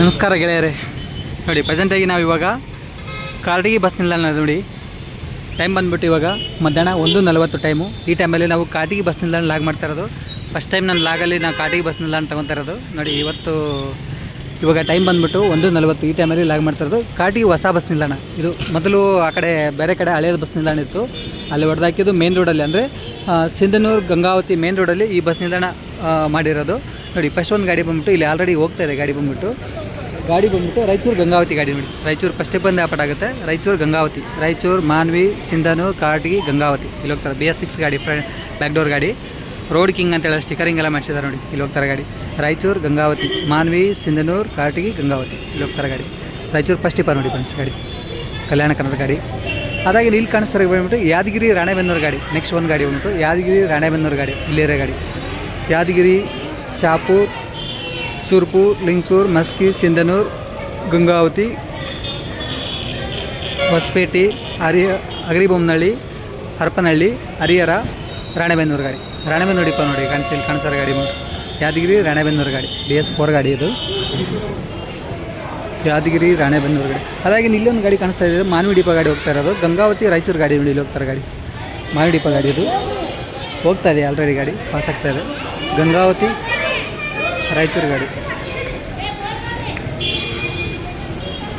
ನಮಸ್ಕಾರ ಗೆಳೆಯರೇ. ನೋಡಿ ಪ್ರೆಸೆಂಟಾಗಿ ನಾವು ಇವಾಗ ಕಾರಟಗಿ ಬಸ್ ನಿಲ್ದಾಣ ನೋಡಿ. ಟೈಮ್ ಬಂದ್ಬಿಟ್ಟು ಇವಾಗ ಮಧ್ಯಾಹ್ನ ಒಂದು ನಲವತ್ತು ಟೈಮು ಈ ಟೈಮಲ್ಲಿ ನಾವು ಕಾಟಿಗೆ ಬಸ್ ನಿಲ್ದಾಣ ಲಾಗ್ ಮಾಡ್ತಾ ಇರೋದು. ಫಸ್ಟ್ ಟೈಮ್ ನಾನು ಲಾಗಲ್ಲಿ ನಾನು ಕಾಟಿಗೆ ಬಸ್ ನಿಲ್ದಾಣ ತೊಗೊತಾ ಇರೋದು. ನೋಡಿ, ಇವತ್ತು ಇವಾಗ ಟೈಮ್ ಬಂದ್ಬಿಟ್ಟು ಒಂದು ನಲವತ್ತು ಈ ಟೈಮಲ್ಲಿ ಲಾಗ್ ಮಾಡ್ತಾ ಇರೋದು. ಕಾಟಿಗೆ ಹೊಸ ಬಸ್ ನಿಲ್ದಾಣ. ಇದು ಮೊದಲು ಆ ಕಡೆ ಬೇರೆ ಕಡೆ ಹಳೆಯದು ಬಸ್ ನಿಲ್ದಾಣ ಇತ್ತು. ಅಲ್ಲಿ ಹೊಡೆದಾಕಿದ್ದು ಮೇನ್ ರೋಡಲ್ಲಿ ಅಂದರೆ ಸಿಂಧನೂರು, ಗಂಗಾವತಿ ಮೇನ್ ರೋಡಲ್ಲಿ ಈ ಬಸ್ ನಿಲ್ದಾಣ ಮಾಡಿರೋದು. ನೋಡಿ ಫಸ್ಟ್ ಒಂದು ಗಾಡಿ ಬಂದ್ಬಿಟ್ಟು ಇಲ್ಲಿ ಆಲ್ರೆಡಿ ಹೋಗ್ತಾ ಇದೆ ಗಾಡಿ ಬಂದ್ಬಿಟ್ಟು. ಗಾಡಿ ಬಂದ್ಬಿಟ್ಟು ರಾಯಚೂರು ಗಂಗಾವತಿ ಗಾಡಿ ನೋಡಿ. ರಾಯಚೂರು ಫಸ್ಟೇ ಬಂದು ಆಪಟ್ ಆಗುತ್ತೆ. ರಾಯಚೂರು ಗಂಗಾವತಿ. ರಾಯಚೂರು, ಮಾನ್ವಿ ಸಿಂಧನೂರು ಕಾಟಗಿ ಗಂಗಾವತಿ. ಇಲ್ಲಿ ಹೋಗ್ತಾರೆ. ಬಿ ಎಸ್ ಸಿಕ್ಸ್ ಗಾಡಿ ಫ್ರಂಟ್ ಬ್ಯಾಕ್ ಡೋರ್ ಗಾಡಿ. ರೋಡ್ ಕಿಂಗ್ ಅಂತ ಹೇಳಿ ಸ್ಟಿಕರಿಂಗ್ ಎಲ್ಲ ಮಾಡಿಸಿದ್ದಾರೆ ನೋಡಿ. ಇಲ್ಲಿ ಹೋಗ್ತಾರೆ ಗಾಡಿ. ರಾಯಚೂರು, ಗಂಗಾವತಿ, ಮಾನ್ವಿ ಸಿಂಧನೂರು ಕಾಟಗಿ ಗಂಗಾವತಿ. ಇಲ್ಲಿ ಹೋಗ್ತಾರೆ ಗಾಡಿ. ರಾಯಚೂರು ಫಸ್ಟ್ ಟಿಪ್ಪರ್ ನೋಡಿ ಫ್ರೆಂಡ್ಸ್ ಗಾಡಿ. ಕಲ್ಯಾಣ ಕನ್ನಡ ಗಾಡಿ. ಅದಾಗಿ ಇಲ್ಲಿ ಕಾಣಿಸ್ತಾರೆ ಬಂದ್ಬಿಟ್ಟು ಯಾದಗಿರಿ, ರಾಣೆಬೆನ್ನೂರು ಗಾಡಿ. ನೆಕ್ಸ್ಟ್ ಒಂದು ಗಾಡಿ ಬಂದ್ಬಿಟ್ಟು ಯಾದಗಿರಿ, ರಾಣೆಬೆನ್ನೂರು ಗಾಡಿ. ಇಲ್ಲಿರೋ ಗಾಡಿ. ಯಾದಗಿರಿ, ಶಾಪೂರ್ ಸುರ್ಪುರ್ ಲಿಂಗಸೂರು, ಮಸ್ಕಿ, ಸಿಂಧನೂರು, ಗಂಗಾವತಿ, ಹೊಸಪೇಟೆ ಹರಿಯ ಅಗರಿಬೊಮ್ಮನಹಳ್ಳಿ ಹರಪನಹಳ್ಳಿ, ಹರಿಹರ, ರಾಣೆಬೆನ್ನೂರು ಗಾಡಿ. ರಾಣೆಬೆನ್ನೂರು ನೋಡಿ, ಕಾಣಿಸಿ ಇಲ್ಲಿ ಗಾಡಿ ಬಂದು ಯಾದಗಿರಿ, ರಾಣೆಬೆನ್ನೂರು ಗಾಡಿ. ಡಿ ಎಸ್ ಫೋರ್ ಗಾಡಿ ಇದು. ಯಾದಗಿರಿ, ರಾಣೆಬೆನ್ನೂರು ಗಾಡಿ. ಅದಾಗಿ ಇಲ್ಲೊಂದು ಗಾಡಿ ಕಾಣಿಸ್ತಾ ಇದೆ. ಮಾನವಿ ಡಿಪ ಗಾಡಿ ಹೋಗ್ತಾ ಇರೋದು. ಗಂಗಾವತಿ, ರಾಯಚೂರು ಗಾಡಿ ನೋಡಿ, ಇಲ್ಲಿ ಹೋಗ್ತಾರೆ ಗಾಡಿ. ಮಾನವಿ ಗಾಡಿ ಇದು. ಹೋಗ್ತಾ ಇದೆ ಆಲ್ರೆಡಿ ಗಾಡಿ. ಪಾಸ್ ಆಗ್ತಾ ಇದೆ. ಗಂಗಾವತಿ ರಾಯಚೂರು ಗಾಡಿ.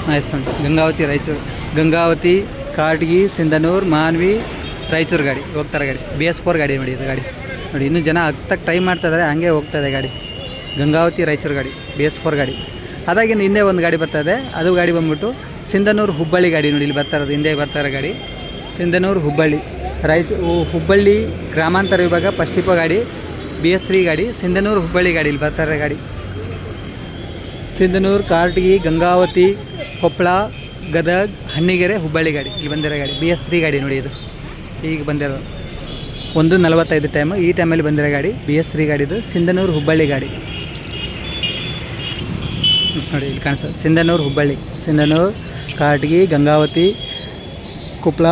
ನೈಸ್ ಗಂಗಾವತಿ ರಾಯಚೂರು. ಗಂಗಾವತಿ, ಕಾಟಗಿ, ಸಿಂಧನೂರು, ಮಾನ್ವಿ, ರಾಯಚೂರು ಗಾಡಿ. ಹೋಗ್ತಾರೆ ಗಾಡಿ. ಬಿ ಎಸ್ ಫೋರ್ ಗಾಡಿ ನೋಡಿ ಇದು ಗಾಡಿ. ನೋಡಿ, ಇನ್ನೂ ಜನ ಹತ್ತಕ್ಕೆ ಟ್ರೈ ಮಾಡ್ತಾ ಇದ್ದಾರೆ ಹಂಗೆ ಹೋಗ್ತಾ ಇದೆ ಗಾಡಿ. ಗಂಗಾವತಿ, ರಾಯಚೂರು ಗಾಡಿ. ಬಿ ಎಸ್ ಫೋರ್ ಗಾಡಿ. ಅದಾಗಿನ ಹಿಂದೆ ಒಂದು ಗಾಡಿ ಬರ್ತಾ ಇದೆ. ಅದು ಗಾಡಿ ಬಂದ್ಬಿಟ್ಟು ಸಿಂಧನೂರು ಹುಬ್ಬಳ್ಳಿ ಗಾಡಿ ನೋಡಿ, ಇಲ್ಲಿ ಬರ್ತಾ ಇರೋದು, ಹಿಂದೆ ಬರ್ತಾ ಗಾಡಿ. ಸಿಂಧನೂರು ಹುಬ್ಬಳ್ಳಿ. ರಾಯಚೂ ಹುಬ್ಬಳ್ಳಿ ಗ್ರಾಮಾಂತರ ವಿಭಾಗ ಪಸ್ಟಿಪೋ ಗಾಡಿ. ಬಿ ಎಸ್ ತ್ರೀ ಗಾಡಿ, ಸಿಂಧನೂರು ಹುಬ್ಬಳ್ಳಿ ಗಾಡಿ, ಇಲ್ಲಿ ಬರ್ತಾರೆ ಗಾಡಿ. ಸಿಂಧನೂರು, ಕಾರಟಗಿ, ಗಂಗಾವತಿ ಕೊಪ್ಪಳ ಗದಗ ಹಣ್ಣಿಗೆರೆ ಹುಬ್ಬಳ್ಳಿ ಗಾಡಿ. ಇಲ್ಲಿ ಬಂದಿರೋ ಗಾಡಿ. ಬಿ ಎಸ್ ತ್ರೀ ಗಾಡಿ ನೋಡಿ ಇದು. ಈಗ ಬಂದಿರೋ ಒಂದು ನಲವತ್ತೈದು ಟೈಮ್ ಈ ಟೈಮಲ್ಲಿ ಬಂದಿರೋ ಗಾಡಿ ಬಿ ಎಸ್ ತ್ರೀ ಗಾಡಿದು ಸಿಂಧನೂರು ಹುಬ್ಬಳ್ಳಿ ಗಾಡಿ. ನೋಡಿ, ಇಲ್ಲಿ ಕಾಣಿಸ್ತದೆ ಸಿಂಧನೂರು ಹುಬ್ಬಳ್ಳಿ. ಸಿಂಧನೂರು, ಕಾರ್ಟಗಿ, ಗಂಗಾವತಿ ಕೊಪ್ಪಳ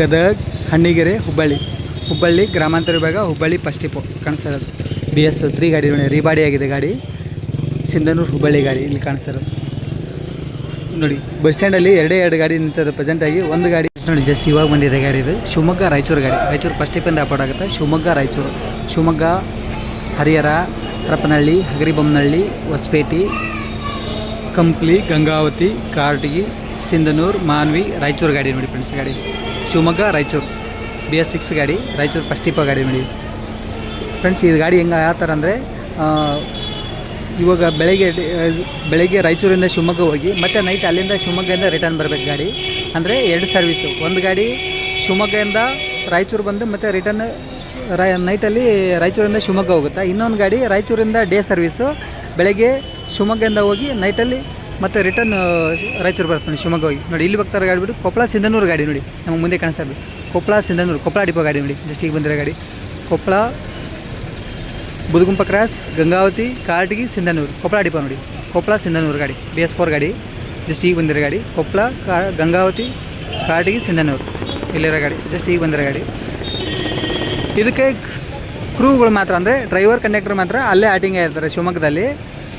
ಗದಗ ಹಣ್ಣಿಗೆರೆ ಹುಬ್ಬಳ್ಳಿ. ಹುಬ್ಬಳ್ಳಿ ಗ್ರಾಮಾಂತರ ವಿಭಾಗ ಹುಬ್ಬಳ್ಳಿ ಫಸ್ಟ್ ಟಿಪ್ಪು ಕಾಣಿಸ್ತಾ ಇರೋದು. ಬಿ ಎಸ್ ತ್ರೀ ಗಾಡಿ ನೋಡಿ, ರೀಬಾಡಿ ಆಗಿದೆ ಗಾಡಿ. ಸಿಂಧನೂರು ಹುಬ್ಬಳ್ಳಿ ಗಾಡಿ ಇಲ್ಲಿ ಕಾಣಿಸ್ತಾ ನೋಡಿ ಬಸ್ ಸ್ಟ್ಯಾಂಡಲ್ಲಿ ಎರಡೇ ಎರಡು ಗಾಡಿ ನಿಂತಿದೆ ಪ್ರೆಸೆಂಟಾಗಿ ಒಂದು ಗಾಡಿ. ನೋಡಿ ಜಸ್ಟ್ ಇವಾಗ ಬಂದಿದೆ ಗಾಡಿ ಇದು. ಶಿವಮೊಗ್ಗ, ರಾಯಚೂರು ಗಾಡಿ. ರಾಯಚೂರು ಫಸ್ಟ್ ಟಿಪ್ಪಿಂದ ಅಪಾರ್ಟ್ ಆಗುತ್ತೆ. ಶಿವಮೊಗ್ಗ, ರಾಯಚೂರು. ಶಿವಮೊಗ್ಗ, ಹರಿಹರ, ಹರಪನಹಳ್ಳಿ, ಹಗರಿಬೊಮ್ಮನಹಳ್ಳಿ, ಹೊಸಪೇಟೆ, ಕಂಪ್ಲಿ, ಗಂಗಾವತಿ, ಕಾರ್ಟಿಗಿ, ಸಿಂಧನೂರು, ಮಾನ್ವಿ, ರಾಯಚೂರು ಗಾಡಿ ನೋಡಿ ಫ್ರೆಂಡ್ಸ್ ಗಾಡಿ. Shivamogga, Raichur. B S six ಗಾಡಿ, ರಾಯಚೂರು ಫಸ್ಟ್ ಇಪ್ಪ ಗಾಡಿ ನೋಡಿ. ಫ್ರೆಂಡ್ಸ್ ಇದು ಗಾಡಿ ಹೆಂಗೆ, ಯಾವ ಥರ ಅಂದರೆ ಇವಾಗ ಬೆಳಗ್ಗೆ ಬೆಳಗ್ಗೆ ರಾಯಚೂರಿಂದ ಶಿವಮೊಗ್ಗ ಹೋಗಿ, ಮತ್ತು ನೈಟ್ ಅಲ್ಲಿಂದ ಶಿವಮೊಗ್ಗದಿಂದ ರಿಟರ್ನ್ ಬರಬೇಕು ಗಾಡಿ. ಅಂದರೆ ಎರಡು ಸರ್ವಿಸು ಒಂದು ಗಾಡಿ ಶಿವಮೊಗ್ಗದಿಂದ ರಾಯಚೂರು ಬಂದು, ಮತ್ತು ರಿಟರ್ನ್ ರಾಯ ನೈಟಲ್ಲಿ ರಾಯಚೂರಿಂದ ಶಿವಮೊಗ್ಗ ಹೋಗುತ್ತೆ. ಇನ್ನೊಂದು ಗಾಡಿ ರಾಯಚೂರಿಂದ ಡೇ ಸರ್ವಿಸು ಬೆಳಗ್ಗೆ ಶಿವಮೊಗ್ಗದಿಂದ ಹೋಗಿ ನೈಟಲ್ಲಿ ಮತ್ತು ರಿಟರ್ನ್ ರಾಯಚೂರು ಬರುತ್ತೆ ನೋಡಿ ಶಿವಮೊಗ್ಗ ಹೋಗಿ. ನೋಡಿ, ಇಲ್ಲಿ ಬರ್ತಾರೆ ಗಾಡಿ ಬಿಟ್ಟು ಕೊಪ್ಪಳ ಸಿಂಧನೂರು ಗಾಡಿ ನೋಡಿ, ನಮಗೆ ಮುಂದೆ ಕಾಣಿಸ್ತಾ ಕೊಪ್ಪಳ ಸಿಂಧನೂರು. ಕೊಪ್ಪಳ ಡಿಪೋ ಗಾಡಿ ನೋಡಿ. ಜಸ್ಟ್ ಈಗ ಬಂದಿರೋ ಗಾಡಿ. ಕೊಪ್ಪಳ ಬುದುಗುಂಪ ಕ್ರಾಸ್, ಗಂಗಾವತಿ, ಕಾರಟಗಿ, ಸಿಂಧನೂರು. ಕೊಪ್ಪಳ ಡಿಪೋ ನೋಡಿ. ಕೊಪ್ಪಳ ಸಿಂಧನೂರು ಗಾಡಿ. ಬಿ ಎಸ್ ಫೋರ್ ಗಾಡಿ. ಜಸ್ಟ್ ಈಗ ಬಂದಿರೋ ಗಾಡಿ. ಕೊಪ್ಪಳ ಕಾ, ಗಂಗಾವತಿ, ಕಾರಟಗಿ, ಸಿಂಧನೂರು. ಇಲ್ಲಿರೋ ಗಾಡಿ. ಜಸ್ಟ್ ಈಗ ಬಂದಿರೋ ಗಾಡಿ. ಇದಕ್ಕೆ ಕ್ರೂಗಳು ಮಾತ್ರ ಅಂದರೆ ಡ್ರೈವರ್, ಕಂಡಕ್ಟರ್ ಮಾತ್ರ ಅಲ್ಲೇ ಆಟಿಂಗ್ ಆಗಿರ್ತಾರೆ ಶಿವಮೊಗ್ಗದಲ್ಲಿ.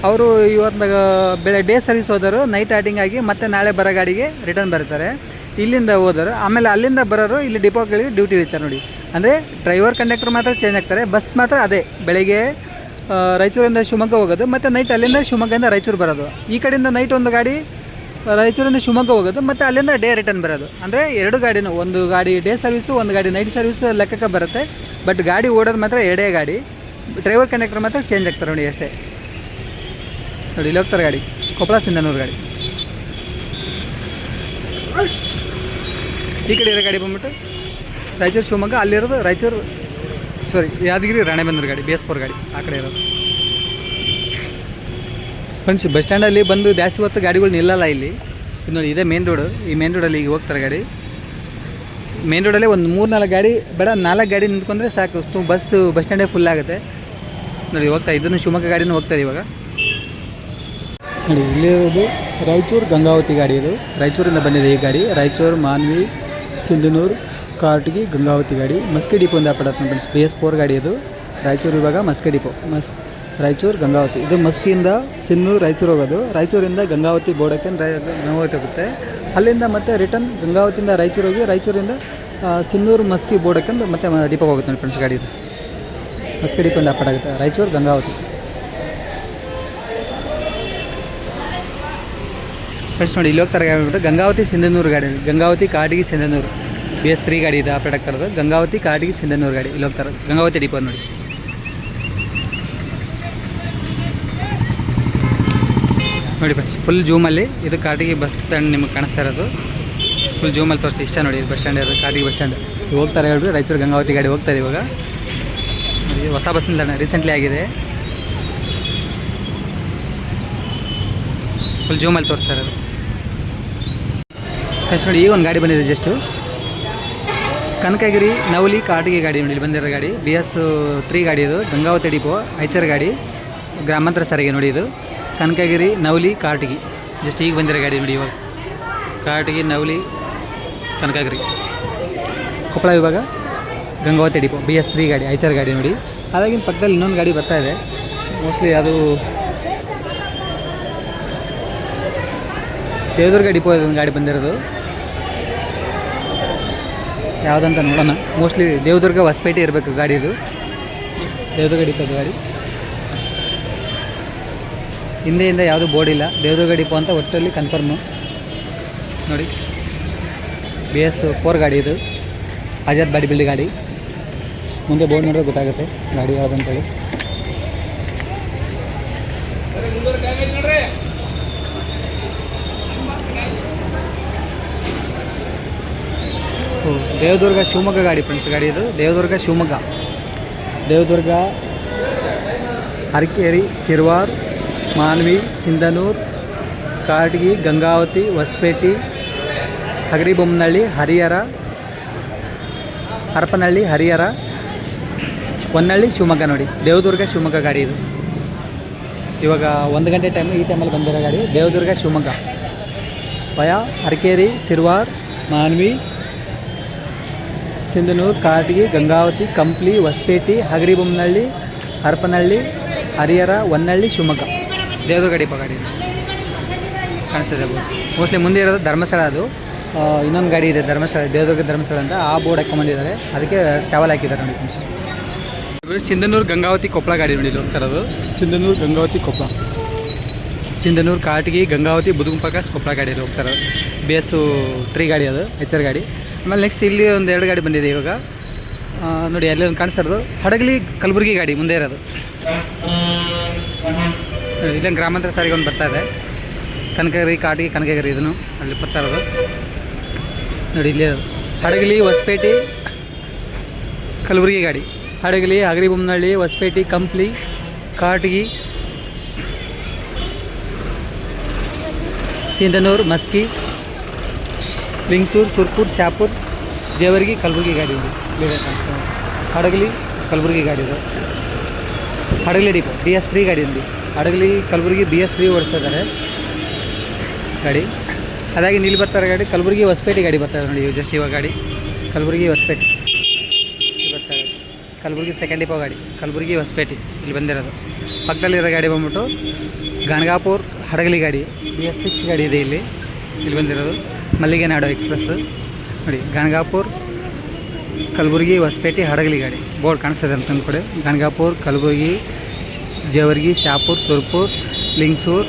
ಅವರು ಇವತ್ತು ಬೆಳೆ, ಡೇ ಸರ್ವಿಸ್ ಹೋದರು ನೈಟ್ ಆಟಿಂಗ್ ಆಗಿ ಮತ್ತೆ ನಾಳೆ ಬರೋ ಗಾಡಿಗೆ ರಿಟರ್ನ್ ಬರ್ತಾರೆ. ಇಲ್ಲಿಂದ ಹೋದರು ಆಮೇಲೆ ಅಲ್ಲಿಂದ ಬರೋರು, ಇಲ್ಲಿ ಡಿಪೋಗಳಿಗೆ ಡ್ಯೂಟಿ ಇರ್ತಾರೆ ನೋಡಿ. ಅಂದರೆ ಡ್ರೈವರ್ ಕಂಡಕ್ಟರ್ ಮಾತ್ರ ಚೇಂಜ್ ಆಗ್ತಾರೆ ಬಸ್ ಮಾತ್ರ ಅದೇ. ಬೆಳಗ್ಗೆ ರಾಯಚೂರಿಂದ ಶಿವಮೊಗ್ಗ ಹೋಗೋದು, ಮತ್ತು ನೈಟ್ ಅಲ್ಲಿಂದ ಶಿವಮೊಗ್ಗದಿಂದ ರಾಯಚೂರು ಬರೋದು. ಈ ಕಡೆಯಿಂದ ನೈಟ್ ಒಂದು ಗಾಡಿ, ರಾಯಚೂರಿಂದ ಶಿವಮೊಗ್ಗ ಹೋಗೋದು, ಮತ್ತು ಅಲ್ಲಿಂದ ಡೇ ರಿಟರ್ನ್ ಬರೋದು. ಅಂದರೆ ಎರಡು ಗಾಡಿನೂ, ಒಂದು ಗಾಡಿ ಡೇ ಸರ್ವಿಸು ಒಂದು ಗಾಡಿ ನೈಟ್ ಸರ್ವಿಸು ಲೆಕ್ಕಕ್ಕೆ ಬರುತ್ತೆ. ಬಟ್ ಗಾಡಿ ಓಡೋದು ಮಾತ್ರ ಎರಡೇ ಗಾಡಿ. ಡ್ರೈವರ್ ಕಂಡಕ್ಟರ್ ಮಾತ್ರ ಚೇಂಜ್ ಆಗ್ತಾರೆ ನೋಡಿ ಅಷ್ಟೇ. ನೋಡಿ, ಇಲ್ಲಿ ಹೋಗ್ತಾರೆ ಗಾಡಿ. ಕೊಪ್ಪಳ ಸಿಂಧನೂರು ಗಾಡಿ. ಈ ಕಡೆ ಇರೋ ಗಾಡಿ ಬಂದ್ಬಿಟ್ಟು ರಾಯಚೂರು ಶಿವಮೊಗ್ಗ ಅಲ್ಲಿರೋದು ರಾಯಚೂರು ಸಾರಿ ಯಾದಗಿರಿ, ರಾಣೆಬೆನ್ನೂರು ಗಾಡಿ ಬಿ ಎಸ್ ಗಾಡಿ, ಆ ಕಡೆ ಇರೋದು. ಫ್ರೆಂಡ್ಸ್, ಬಸ್ ಸ್ಟ್ಯಾಂಡಲ್ಲಿ ಬಂದು ಜಾಸ್ತಿ ಹೊತ್ತು ಗಾಡಿಗಳು ನಿಲ್ಲಲ್ಲ ಇಲ್ಲಿ. ಇದು ನೋಡಿ, ಇದೇ ಮೇನ್ ರೋಡು ಈ ಮೇನ್ ರೋಡಲ್ಲಿ ಈಗ ಹೋಗ್ತಾರೆ ಗಾಡಿ. ಮೇನ್ ರೋಡಲ್ಲೇ ಒಂದು ಮೂರು ನಾಲ್ಕು ಗಾಡಿ, ಬೇಡ, ನಾಲ್ಕು ಗಾಡಿ ನಿಂತ್ಕೊಂಡ್ರೆ ಸಾಕು. ಬಸ್ಸು ಬಸ್ ಸ್ಟ್ಯಾಂಡೇ ಫುಲ್ ಆಗುತ್ತೆ. ನೋಡಿ, ಹೋಗ್ತಾ, ಇದನ್ನು ಶಿವಮೊಗ್ಗ ಗಾಡಿನೂ ಹೋಗ್ತಾ ಇವಾಗ. ನೋಡಿ ಇಲ್ಲಿರೋದು ರಾಯಚೂರು ಗಂಗಾವತಿ ಗಾಡಿ ಇದು. ರಾಯಚೂರಿಂದ ಬಂದಿದೆ ಈ ಗಾಡಿ. ರಾಯಚೂರು, ಮಾನ್ವಿ ಸಿಂಧನೂರು, ಕಾರ್ಟ್ಗೆ, ಗಂಗಾವತಿ ಗಾಡಿ, ಮಸ್ಕಿ ಡಿಪೋ ಒಂದು ಅಪಡಾತ್ ಫ್ರೆಂಡ್ಸ್ ಬಿ ಎಸ್ ಫೋರ್ ಗಾಡಿ ಅದು. ರಾಯಚೂರು ಇವಾಗ ಮಸ್ಕಿ ಡಿಪೋ. ಮಸ್, ರಾಯಚೂರು, ಗಂಗಾವತಿ. ಇದು ಮಸ್ಕಿಯಿಂದ ಸಿಂಧೂರು ರಾಯಚೂರು ಹೋಗೋದು. ರಾಯಚೂರಿಂದ ಗಂಗಾವತಿ ಬೋರ್ಡಕ್ಕೆ ಗಂಗಾವತಿ ಹೋಗುತ್ತೆ. ಅಲ್ಲಿಂದ ಮತ್ತೆ ರಿಟರ್ನ್ ಗಂಗಾವತಿಯಿಂದ ರಾಯಚೂರು ಹೋಗಿ ರಾಯಚೂರಿಂದ ಸಿಂಧೂರು ಮಸ್ಕಿ ಬೋರ್ಡಕ್ಕೆ ಮತ್ತೆ ಡಿಪೋ ಹೋಗುತ್ತೆ ನಮ್ಮ ಫ್ರೆಂಡ್ಸ್ ಗಾಡಿ ಇದು. ಮಸ್ಕಿ ಡಿಪೋ ಒಂದು ಆಗುತ್ತೆ. ರಾಯಚೂರು, ಗಂಗಾವತಿ. ಫ್ರೆಂಡ್ಸ್ ನೋಡಿ ಇಲ್ಲಿ ಹೋಗ್ತಾರೆ ಗಾಡಿ ಗಂಗಾವತಿ ಸಿಂಧನೂರು ಗಾಡಿ ಗಂಗಾವತಿ ಕಾಟಿಗೆ ಸಿಂಧನೂರು. ಬಿ ಎಸ್ ತ್ರೀ ಗಾಡಿ ಇದೆ ಆಪ್ರೇಟ್ ಆಗ್ತಿರೋದು ಗಂಗಾವತಿ ಕಾಟಿಗೆ ಸಿಂಧನೂರು ಗಾಡಿ ಇಲ್ಲಿ ಹೋಗ್ತಾರೆ ಗಂಗಾವತಿ ಡಿಪೋ ನೋಡಿ. ನೋಡಿ ಫ್ರೆಂಡ್ಸ್ ಫುಲ್ ಜೂಮಲ್ಲಿ ಇದು ಕಾಟಿಗೆ ಬಸ್ ಸ್ಟ್ಯಾಂಡ್ ನಿಮಗೆ ಕಾಣಿಸ್ತಾ ಇರೋದು. ಫುಲ್ ಜೂಮಲ್ಲಿ ತೋರಿಸಿ ಇಷ್ಟ ನೋಡಿ ಬಸ್ ಸ್ಟ್ಯಾಂಡ್ ಇರೋದು ಕಾಟಿಗೆ ಬಸ್ ಸ್ಟ್ಯಾಂಡ್ ಹೋಗ್ತಾರೆ ಹೇಳ್ಬಿಟ್ಟು ರಾಯಚೂರು ಗಂಗಾವತಿ ಗಾಡಿ ಹೋಗ್ತಾರೆ ಇವಾಗ. ಹೊಸ ಬಸ್ ನಿಲ್ದಾಣ ರೀಸೆಂಟ್ಲಿ ಆಗಿದೆ. ಫುಲ್ ಜೂಮಲ್ಲಿ ತೋರಿಸ್ತಾ ಫ್ರೆಂಡ್ಸ್ ನೋಡಿ, ಈಗ ಒಂದು ಗಾಡಿ ಬಂದಿದೆ ಜಸ್ಟು ಕನಕಗಿರಿ ನವಲಿ ಕಾಟಿಗೆ ಗಾಡಿ ನೋಡಿ ಬಂದಿರೋ ಗಾಡಿ. ಬಿ ಎಸ್ ತ್ರೀ ಗಾಡಿ ಇದು. ಗಂಗಾವತಿ ಡಿಪೋ ಐಚರ್ ಗಾಡಿ. ಗ್ರಾಮಾಂತರ ಸಾರಿಗೆ ನೋಡಿ ಇದು. ಕನಕಗಿರಿ ನವಲಿ ಕಾಟಿಗೆ. ಜಸ್ಟ್ ಈಗ ಬಂದಿರೋ ಗಾಡಿ ನೋಡಿ ಇವಾಗ. ಕಾಟಿಗೆ, ನವಲಿ, ಕನಕಗಿರಿ. ಕೊಪ್ಪಳ ವಿಭಾಗ, Gangavathi depot B S three ಗಾಡಿ, ಐಚರ್ ಗಾಡಿ ನೋಡಿ. ಅದಾಗಿನ ಪಕ್ಕದಲ್ಲಿ ಇನ್ನೊಂದು ಗಾಡಿ ಬರ್ತಾ ಇದೆ. ಮೋಸ್ಟ್ಲಿ ಅದು ದೇವದುರ್ಗ ಡಿಪೋ ಒಂದು ಗಾಡಿ ಬಂದಿರೋದು. ಯಾವುದಂತ ನೋಡೋಣ. ಮೋಸ್ಟ್ಲಿ ದೇವದುರ್ಗ, ಹೊಸಪೇಟೆ ಇರಬೇಕು ಗಾಡಿ ಇದು. ದೇವದುರ್ಗ ಡಿಪೋ ಗಾಡಿ. ಹಿಂದೆಯಿಂದ ಯಾವುದೂ ಬೋರ್ಡ್ ಇಲ್ಲ. ದೇವದುರ್ಗ ಡಿಪೋ ಅಂತ ಒಟ್ಟಲ್ಲಿ ಕನ್ಫರ್ಮು ನೋಡಿ. ಬಿ ಎಸ್ ಫೋರ್ ಗಾಡಿ ಇದು. ಆಜಾದ್ ಬಾಡಿ ಬಿಲ್ಡಿ ಗಾಡಿ. ಮುಂದೆ ಬೋರ್ಡ್ ನೋಡಿದ್ರೆ ಗೊತ್ತಾಗುತ್ತೆ ಗಾಡಿ ಯಾವುದಂತೇಳಿ ದೇವದುರ್ಗ ಶಿವಮೊಗ್ಗ ಗಾಡಿ ಫ್ರೆಂಡ್ಸ್ ಗಾಡಿ ಇದು. ದೇವದುರ್ಗ ಶಿವಮೊಗ್ಗ. ದೇವದುರ್ಗ ಅರಕೇರಿ ಸಿರ್ವಾರ್, ಮಾನ್ವಿ, ಸಿಂಧನೂರು, ಕಾಟಗಿ, ಗಂಗಾವತಿ, ಹೊಸಪೇಟೆ ಹಗರಿಬೊಮ್ಮನಹಳ್ಳಿ ಹರಿಹರ, ಹರಪನಹಳ್ಳಿ, ಹರಿಹರ, ಹೊನ್ನಳ್ಳಿ, ಶಿವಮೊಗ್ಗ ನೋಡಿ. ದೇವದುರ್ಗ, ಶಿವಮೊಗ್ಗ ಗಾಡಿ ಇದು. ಇವಾಗ ಒಂದು ಗಂಟೆ ಟೈಮ್ ಈ ಟೈಮಲ್ಲಿ ಬಂದಿರೋ ಗಾಡಿ, ದೇವದುರ್ಗ, ಶಿವಮೊಗ್ಗ. ಭಯ ಅರಕೇರಿ ಸಿರ್ವಾರ್, ಮಾನ್ವಿ ಸಿಂಧನೂರು ಕಾಟಗಿ ಗಂಗಾವತಿ ಕಂಪ್ಲಿ ಹೊಸಪೇಟೆ ಹಗರಿಬೊಮ್ಮನಹಳ್ಳಿ ಹರಪನಹಳ್ಳಿ ಹರಿಹರ ಹೊನ್ನಳ್ಳಿ ಶಿವಮೊಗ್ಗ. ದೇವದುರ್ಗ ಡಿಪೋ ಗಾಡಿ. ಕಾಣಿಸ್ತದೆ ಕಾಣಿಸ್ತಿದೆ ಮೋಸ್ಟ್ಲಿ ಮುಂದೆ ಇರೋದು ಧರ್ಮಸ್ಥಳ ಅದು. ಇನ್ನೊಂದು ಗಾಡಿ ಇದೆ ಧರ್ಮಸ್ಥಳ ದೇವದುರ್ಗ ಧರ್ಮಸ್ಥಳ ಅಂತ ಆ ಬೋರ್ಡ್ ಹಾಕೊಂಡಿದ್ದಾರೆ ಅದಕ್ಕೆ ಟವಲ್ ಹಾಕಿದ್ದಾರೆ ನೋಡಿ ಫ್ರೆಂಡ್ಸ್ ಸಿಂಧನೂರು ಗಂಗಾವತಿ ಕೊಪ್ಪಳ ಗಾಡಿ ನೋಡಿ ಇಲ್ಲಿ ಹೋಗ್ತಾ ಇರೋದು. ಸಿಂಧನೂರು ಗಂಗಾವತಿ ಕೊಪ್ಪಳ ಸಿಂಧನೂರು ಕಾಟಗಿ ಗಂಗಾವತಿ ಬುದುಗುಂಪಕಾಸ್ ಕೊಪ್ಪಳ ಗಾಡಿಯಲ್ಲಿ ಹೋಗ್ತಾರೆ ಬಿ ಎಸ್ಸು ತ್ರೀ ಗಾಡಿ ಅದು ಎಚ್ ಆರ್ ಗಾಡಿ. ಆಮೇಲೆ ನೆಕ್ಸ್ಟ್ ಇಲ್ಲಿ ಒಂದು ಎರಡು ಗಾಡಿ ಬಂದಿದೆ ಇವಾಗ. ನೋಡಿ, ಅಲ್ಲಿ ಒಂದು ಕಾಣಿಸ್ತಾ ಇರೋದು. ಹಡಗಲಿ ಕಲಬುರಗಿ ಗಾಡಿ ಮುಂದೆ ಇರೋದು. ಇಲ್ಲೇ ಗ್ರಾಮಾಂತರ ಸಾರಿಗೆ ಒಂದು ಬರ್ತಾ ಇದೆ. ಕನಕಗಿರಿ, ಕಾಟಿಗೆ, ಕನಕಗಿರಿ ಇದನ್ನು ಅಲ್ಲಿ ಬರ್ತಾ ಇರೋದು. ನೋಡಿ, ಇಲ್ಲಿ ಹಡಗಲಿ, ಹೊಸಪೇಟೆ, ಕಲಬುರಗಿ ಗಾಡಿ. ಹಡಗಲಿ ಹಗರಿಬೊಮ್ಮನಹಳ್ಳಿ ಹೊಸಪೇಟೆ, ಕಂಪ್ಲಿ, ಕಾಟಗಿ, ಸಿಂಧನೂರು, ಮಸ್ಕಿ ಲಿಂಗ್ಸೂರು, ಸುರ್ಪುರ್ ಶಾಪುರ್ ಜೇವರ್ಗಿ, ಕಲಬುರ್ಗಿ ಗಾಡಿ ಇದೆ. ಇದೆ. ಹಡಗಲಿ, ಕಲಬುರಗಿ ಗಾಡಿ ಇದೆ. Hadagali depot, B S three ಗಾಡಿ ఉంది Hadagali, Kalaburagi B S three ಓಡಿಸ್ತಿದ್ದಾರೆ ಗಾಡಿ. ಅದಾಗಿ ಇಲ್ಲಿ ಬರ್ತಾರೆ ಗಾಡಿ, ಕಲಬುರಗಿ ಹೊಸಪೇಟೆ ಗಾಡಿ ಬರ್ತಾರೆ ನೋಡಿ ಜಸ್ಟ್ ಇವಾಗ ಗಾಡಿ. ಕಲಬುರಗಿ ಹೊಸಪೇಟೆ. ಬರ್ತಾರೆ ಕಲಬುರಗಿ ಸೆಕೆಂಡ್ ಡಿಪೋ ಗಾಡಿ. ಕಲಬುರಗಿ ಹೊಸಪೇಟೆ, ಇಲ್ಲಿ ಬಂದಿರೋದು. ಪಕ್ಕದಲ್ಲಿರೋ ಗಾಡಿ ಬಂದ್ಬಿಟ್ಟು ಗಣಗಾಪುರ್ ಹಡಗಲಿ ಗಾಡಿ. ಬಿ ಎಸ್ ಸಿಕ್ಸ್ ಗಾಡಿ ಇದೆ ಇಲ್ಲಿ. ಇಲ್ಲಿ ಬಂದಿರೋದು. ಮಲ್ಲಿಗೆ ನಾಡು ಎಕ್ಸ್ಪ್ರೆಸ್. ನೋಡಿ ಗಣಗಾಪುರ್ ಕಲಬುರಗಿ, ಹೊಸಪೇಟೆ, ಹಡಗಲಿ ಗಾಡಿ. ಬೋರ್ಡ್ ಕಾಣಿಸ್ತದೆ ಅಂತ ಅಂದ್ಕೊಡಿ. ಗಣಗಾಪುರ್ ಕಲಬುರಗಿ, ಜೇವರ್ಗಿ, ಶಾಪುರ್, ಸುರ್ಪುರ್, ಲಿಂಗ್ಸೂರ್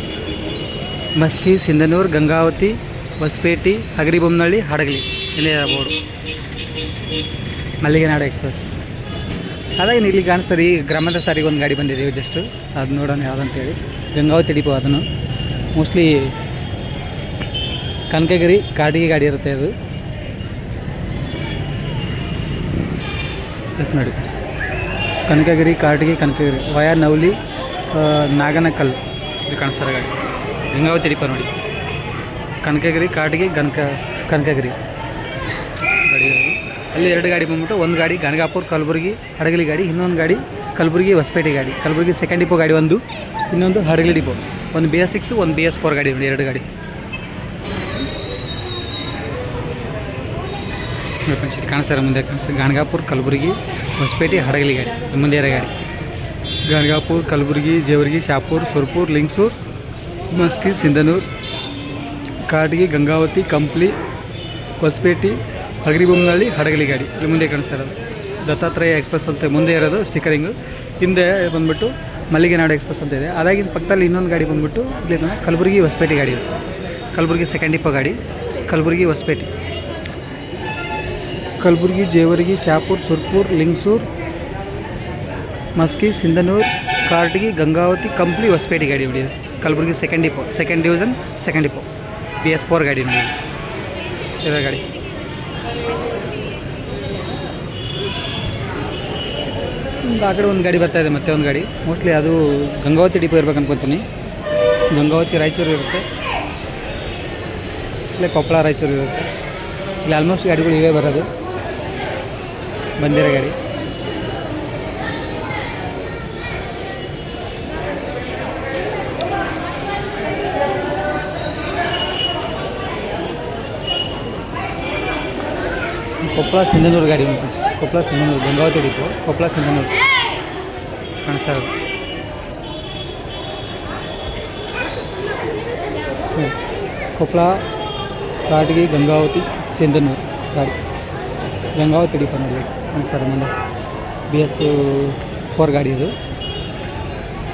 ಮಸ್ಕಿ ಸಿಂಧನೂರು, ಗಂಗಾವತಿ, ಹೊಸಪೇಟೆ ಹಗರಿಬೊಮ್ಮನಹಳ್ಳಿ ಹಡಗಲಿ. ಇಲ್ಲೇ ಬೋರ್ಡು. ಮಲ್ಲಿಗೆ ನಾಡು ಎಕ್ಸ್ಪ್ರೆಸ್. ಅದಾಗಿ ಇಲ್ಲಿ ಕಾಣಿಸ್ತಾರೆ ಈ ಗ್ರಾಮದ ಸಾರಿಗೆ ಒಂದು ಗಾಡಿ ಬಂದಿದೆ ಜಸ್ಟು ಅದು ನೋಡೋಣ ಯಾವುದಂತೇಳಿ ಗಂಗಾವತಿ ಡಿಪೋ ಅದನ್ನು. ಮೋಸ್ಟ್ಲಿ ಕನಕಗಿರಿ ಕಾಟಿಗೆ ಗಾಡಿ ಇರುತ್ತೆ ಅದು. ಎಸ್ ನೋಡಿ. ಕನಕಗಿರಿ ಕಾಟಿಗೆ ಕನಕಗಿರಿ, ವಯ ನವಲಿ ನಾಗನಕಲ್. ಇದು ಕಾಣಿಸ್ತಾರೆ ಗಾಡಿ. ಗಂಗಾವತಿ ಡಿಪೋ ನೋಡಿ. ಕನಕಗಿರಿ ಕಾಟಿಗೆ ಗನಕ, ಕನಕಗಿರಿ. ಗಾಡಿ ಅಲ್ಲಿ ಎರಡು ಗಾಡಿ ಬಂದ್ಬಿಟ್ಟು, ಒಂದು ಗಾಡಿ ಗಣಗಾಪುರ್ ಕಲಬುರಗಿ, ಹಡಗಲಿ ಗಾಡಿ, ಇನ್ನೊಂದು ಗಾಡಿ ಕಲಬುರಗಿ, ಹೊಸಪೇಟೆ ಗಾಡಿ. ಕಲಬುರಗಿ ಸೆಕೆಂಡ್ ಡಿಪೋ ಗಾಡಿ ಒಂದು, ಇನ್ನೊಂದು ಹಡಗಲಿ ಡಿಪೋ ಒಂದು ಬಿ ಎಸ್ ಸಿಕ್ಸ್ ಒಂದು ಬಿ ಎಸ್ ಫೋರ್ ಗಾಡಿ ಎರಡು ಗಾಡಿ. ಫ್ರೆಂಡ್ಸ್ ಕಾಣಿಸ್ತಾರೆ ಮುಂದೆ ಕಾಣಿಸ್ತಾರೆ ಗಾಣಗಾಪುರ್, ಕಲಬುರಗಿ, ಹೊಸಪೇಟೆ, ಹಡಗಲಿ ಗಾಡಿ ಇದು ಮುಂದೆ ಇರೋ ಗಾಡಿ. ಗಾಣಗಾಪುರ್, ಕಲಬುರಗಿ, ಜೇವರ್ಗಿ, ಶಾಪುರ್, ಸುರ್ಪುರ್, ಲಿಂಗ್ಸೂರ್, ಮಸ್ಕಿ, ಸಿಂಧನೂರು ಕಾಟಗಿ ಗಂಗಾವತಿ, ಕಂಪ್ಲಿ, ಹೊಸಪೇಟೆ, ಹಗರಿಬೊಮ್ಮನಹಳ್ಳಿ, ಹಡಗಲಿ ಗಾಡಿ. ಇಲ್ಲಿ ಮುಂದೆ ಕಾಣಿಸ್ತಾ ಇರೋದು. ದತ್ತಾತ್ರೇಯ ಎಕ್ಸ್ಪ್ರೆಸ್ ಅಂತ ಮುಂದೆ ಇರೋದು ಸ್ಟಿಕರಿಂಗು. ಹಿಂದೆ ಬಂದ್ಬಿಟ್ಟು ಮಲ್ಲಿಗೆನಾಡು ಎಕ್ಸ್ಪ್ರೆಸ್ ಅಂತ ಇದೆ. ಅದಾಗಿನ ಪಕ್ಕದಲ್ಲಿ ಇನ್ನೊಂದು ಗಾಡಿ ಬಂದ್ಬಿಟ್ಟು ಇಲ್ಲಿ ಕಲಬುರಗಿ, ಹೊಸಪೇಟೆ ಗಾಡಿ ಕಲಬುರಗಿ ಸೆಕೆಂಡ್ ಇಪ್ಪ ಗಾಡಿ. ಕಲಬುರಗಿ, ಹೊಸಪೇಟೆ. ಕಲಬುರಗಿ, ಜೇವರ್ಗಿ ಶಾಪುರ್ ಸುರ್ಪುರ್, ಲಿಂಗ್ಸೂರ್, ಮಸ್ಕಿ, ಸಿಂಧನೂರ್ ಕಾರಟಗಿ ಗಂಗಾವತಿ, ಕಂಪ್ಲಿ, ಹೊಸಪೇಟೆ ಗಾಡಿ ಹೊಡಿಯೋದು. Kalaburgi second depot second division second depot B S four ಗಾಡಿ ಇರೋ ಗಾಡಿ. ಒಂದು ಆ ಕಡೆ ಒಂದು ಗಾಡಿ ಬರ್ತಾ ಇದೆ, ಮತ್ತೆ ಒಂದು ಗಾಡಿ. ಮೋಸ್ಟ್ಲಿ ಅದು ಗಂಗಾವತಿ ಡಿಪೋ ಇರ್ಬೇಕು ಅನ್ಕೊತೀನಿ. ಗಂಗಾವತಿ, ರಾಯಚೂರು ಇರುತ್ತೆ. ಇಲ್ಲೇ ಕೊಪ್ಪಳ, ರಾಯಚೂರು ಇರುತ್ತೆ. ಇಲ್ಲಿ ಆಲ್ಮೋಸ್ಟ್ ಗಾಡಿಗಳು ಇವೇ ಬರೋದು. ಬಂದಿರೋ ಗಾಡಿ ಕೊಪ್ಪಳ ಸಿಂಧನೂರು ಗಾಡಿ ಉಂಟು ಕೊಪ್ಪಳ ಸಿಂಧನೂರು ಗಂಗಾವತಿ ಡಿಪೋ ಕೊಪ್ಪಳ ಸಿಂಧನೂರು ಕಾಣಿಸ್ತಾ ಇರೋದು ಹ್ಮ್. ಕೊಪ್ಪಳ ಕಾಟಗಿ ಗಂಗಾವತಿ ಸಿಂಧನೂರು ಗಾಡಿ ಗಂಗಾವತಿ ಡಿಪೋ ನೋಡಿ ಕಾಣಿಸ್ತಾ ಇರೋದು ನಾನು ಬಿ ಎಸ್ ಫೋರ್ ಗಾಡಿ ಇದು.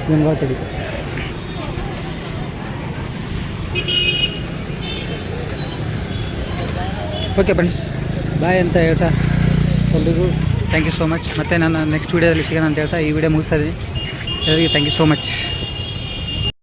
ಗಂಗಾವತಿ ತಡೀತು ಓಕೆ ಫ್ರೆಂಡ್ಸ್ ಬಾಯ್ ಅಂತ ಹೇಳ್ತಾ ಎಲ್ರಿಗೂ ಥ್ಯಾಂಕ್ ಯು ಸೋ ಮಚ್ ಮತ್ತು ನಾನು ನೆಕ್ಸ್ಟ್ ವೀಡಿಯೋದಲ್ಲಿ ಸಿಗೋಣ ಅಂತ ಹೇಳ್ತಾ ಈ ವಿಡಿಯೋ ಮುಗಿಸ್ತಾ ಇದ್ದೀನಿ. ಎಲ್ಲರಿಗೂ ಥ್ಯಾಂಕ್ ಯು ಸೋ ಮಚ್